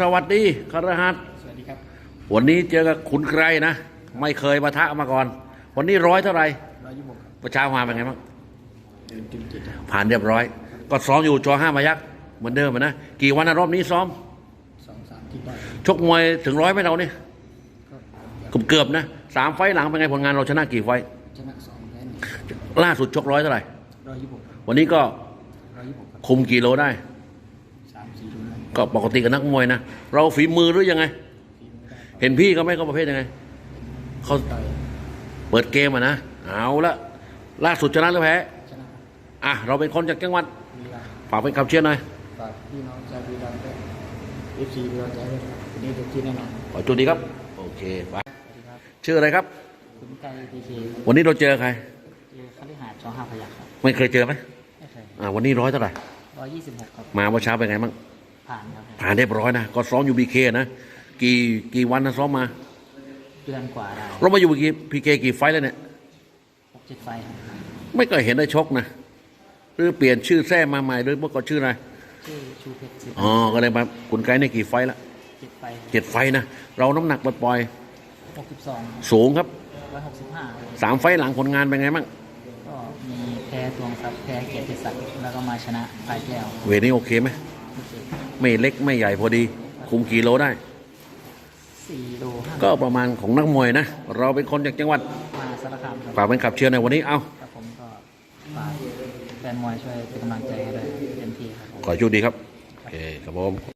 สวัสดีคารหัสสวัสดีครับ วันนี้เจอกับขุนไกรนะ ไม่เคยปะทะมาก่อน วันนี้ร้อยเท่าไหร่ร้อยยี่สิบหกประชามาเป็นไงบ้างเดินจุดจิตครับผ่านเรียบร้อย ก็ซ้อมอยู่จอห้ามายักษ์เหมือนเดิมอะนะ กี่วันนะรอบนี้ซ้อมสองสามที่ได้ชกมวยถึงร้อยไหมเราเนี่ยก็เกือบๆนะสามไฟต์หลังเป็นไงผลงานเราชนะกี่ไฟต์ชนะสองแพ้หนึ่งล่าสุดชกร้อยเท่าไหร่ร้อยยี่สิบหกวันนี้ก็ร้อยยี่สิบหกครับคุมกี่โลได้สามสี่ทุ่มได้ ก็ปกติกับนักมวยนะเราฝีมือหรือยังไงฝีมือได้เห็นพี่เขาไหม่เขาประเภทยังไงเขาต่อยเปิดเกมอะนะเอาละล่าสุดชนะหรือแพ้ชนะอะเราเป็นคนจากจังหวัดมีลาฝากเป็นคำเชียร์หน่อยฝากพี่น้องชาวบุรีรัมย์ด้วยเอฟซีบุรีรัมย์ใจด้วยครับวันนี้เต็มที่แน่นอนขอจุดดีครับ โอเคไปสวัสดีครับชื่ออะไรครับคุณไก่ดีเควันนี้เราเจอใครเจอคฤหาสน์ช่องห้าพยัคฆ์ครับไม่เคยเจอไหมไม่เคยอ่าวันนี้ร้อยเท่าไหร่ร้อยยี่สิบหกครับมาเมื่อเช้าเป็นไงบ้าง ผ่านครับผ่านเรียบร้อยนะก็ซ้อมอยู่บีเคนะกี่กี่วันนะซ้อมมาเดือนกว่าได้เรามาอยู่บีพีเคกี่ไฟต์แล้วเนี่ยหกเจ็ดไฟครับไม่เคยเห็นได้ชกนะหรือเปลี่ยนชื่อแท้มาใหม่หรือเมื่อก่อนชื่ออะไรชื่อชูเพชรสิบอ๋อก็เลยมาคุณไกด์เนี่ยกี่ไฟต์ละเจ็ดไฟเจ็ดไฟต์นะเราน้ำหนักปล่อยหกสิบสองๆสูงครับร้อยหกสิบห้าสามไฟต์หลังผลงานเป็นไงบ้างก็มีแพ้ตวงทรัพย์แพ้เกียรติศักดิ์แล้วก็มาชนะพายแก้ว เวทนี้โอเคไหมโอเค ไม่เล็กไม่ใหญ่พอดี คุมกี่โลได้สี่โลห้าก็ประมาณของนักมวยนะ เราเป็นคนจากจังหวัดมาสารคามครับฝากเป็นขับเชียร์ในอยวันนี้เอาครับผมก็ฝากแฟนมวยช่วยเป็นกำลังใจให้ด้วยเต็มที่ครับผม ขอโชคดีครับโอเคครับผม